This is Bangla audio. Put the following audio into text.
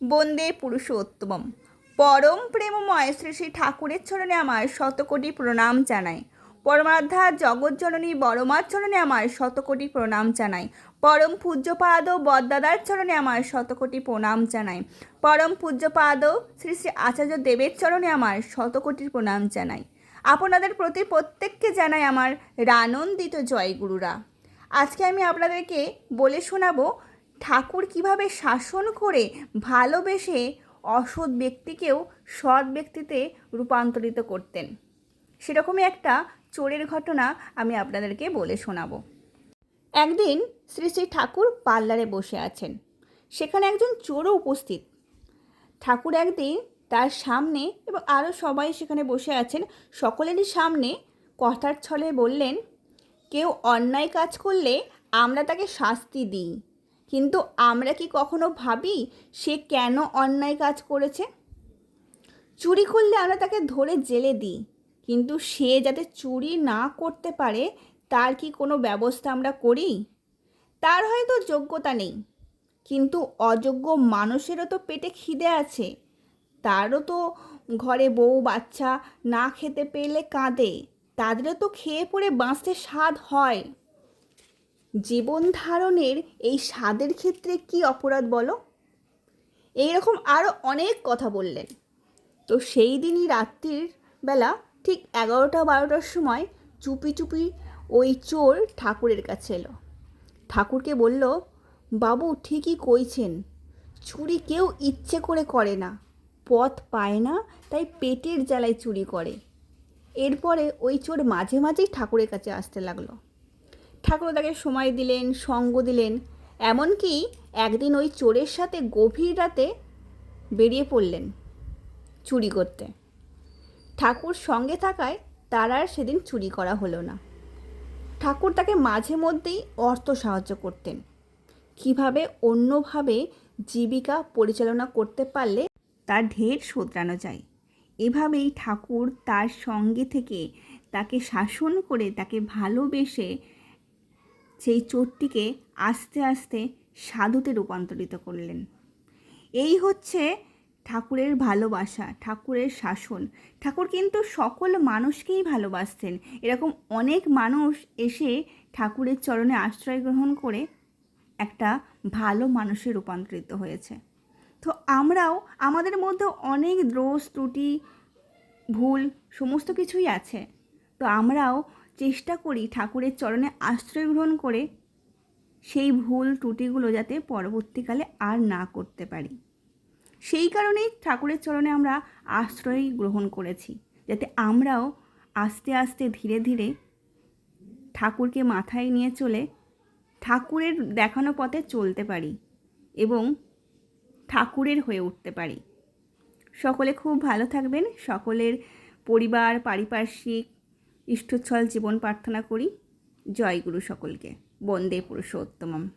বন্দে পুরুষোত্তমম। পরম প্রেমময় শ্রী শ্রী ঠাকুরের চরণে আমার শতকোটি প্রণাম জানাই। পরমাধ্যা জগৎজননী বড়মার চরণে আমার শতকোটি প্রণাম জানাই। পরম পূজ্যপাদ বদ্দাদার চরণে আমার শতকোটি প্রণাম জানাই। পরম পূজ্যপাদ শ্রী শ্রী আচার্য দেবের চরণে আমার শতকোটি প্রণাম জানাই। আপনাদের প্রতি প্রত্যেককে জানাই আমার রানন্দিত জয়গুরুরা। আজকে আমি আপনাদেরকে বলে শোনাবো ঠাকুর কীভাবে শাসন করে ভালোবেসে অসৎ ব্যক্তিকেও সৎ ব্যক্তিতে রূপান্তরিত করতেন? সেরকমই একটা চোরের ঘটনা আমি আপনাদেরকে বলে শোনাবো। একদিন শ্রী শ্রী ঠাকুর পার্লারে বসে আছেন। সেখানে একজন চোরও উপস্থিত। ঠাকুর একদিন তার সামনে এবং আরও সবাই সেখানে বসে আছেন, সকলেরই সামনে কথার ছলে বললেন, কেউ অন্যায় কাজ করলে আমরা তাকে শাস্তি দিই। কিন্তু আমরা কি কখনো ভাবি সে কেন অন্যায় কাজ করেছে? চুরি করলে আমরা তাকে ধরে জেলে দিই, কিন্তু সে যাতে চুরি না করতে পারে, তার কি কোনো ব্যবস্থা আমরা করি? তার হয়তো যোগ্যতা নেই, কিন্তু অযোগ্য মানুষেরও তো পেটে খিদে আছে। তারও তো ঘরে বউ, বাচ্চা না খেতে পেলে কাঁদে, তাদেরও তো খেয়ে পড়ে বাঁচতে স্বাদ হয়। জীবন ধারণের এই স্বাদের ক্ষেত্রে কি অপরাধ বলো? এইরকম আরও অনেক কথা বললেন। তো সেই দিনই রাত্রির বেলা ঠিক এগারোটা বারোটার সময় চুপি চুপি ওই চোর ঠাকুরের কাছে এলো। ঠাকুরকে বলল, বাবু, ঠিকই কইছেন। চুরি কেউ ইচ্ছে করে করে না। পথ পায় না, তাই পেটের জ্বালায় চুরি করে। এরপরে ওই চোর মাঝে মাঝেই ঠাকুরের কাছে আসতে লাগল। ঠাকুর তাকে সময় দিলেন, সঙ্গ দিলেন। এমনকি একদিন ওই চোরের সাথে গভীর রাতে বেরিয়ে পড়লেন চুরি করতে। ঠাকুর সঙ্গে থাকায় তার আর সেদিন চুরি করা হলো না। ঠাকুর তাকে মাঝে মধ্যেই অর্থ সাহায্য করতেন। কীভাবে অন্যভাবে জীবিকা পরিচালনা করতে পারলে তার ঢের শোধরানো যায়। এভাবেই ঠাকুর তার সঙ্গে থেকে তাকে শাসন করে তাকে ভালোবেসে সেই চোরটিকে আস্তে আস্তে সাধুতে রূপান্তরিত করলেন। এই হচ্ছে ঠাকুরের ভালোবাসা, ঠাকুরের শাসন। ঠাকুর কিন্তু সকল মানুষকেই ভালোবাসতেন। এরকম অনেক মানুষ এসে ঠাকুরের চরণে আশ্রয় গ্রহণ করে একটা ভালো মানুষে রূপান্তরিত হয়েছে। তো আমরাও, আমাদের মধ্যে অনেক দোষ ত্রুটি, ভুল সমস্ত কিছুই আছে। তো আমরাও চেষ্টা করি ঠাকুরের চরণে আশ্রয় গ্রহণ করে সেই ভুল ত্রুটিগুলো যাতে পরবর্তীকালে আর না করতে পারি। সেই কারণেই ঠাকুরের চরণে আমরা আশ্রয় গ্রহণ করেছি, যাতে আমরাও আস্তে আস্তে ধীরে ধীরে ঠাকুরকে মাথায় নিয়ে চলে ঠাকুরের দেখানো পথে চলতে পারি এবং ঠাকুরের হয়ে উঠতে পারি। সকলে খুব ভালো থাকবেন। সকলের পরিবার, পারিপার্শ্বিক ইষ্টচ্ছল জীবন প্রার্থনা করি। জয় গুরু সকলকে। বন্দে পুরুষোত্তমম।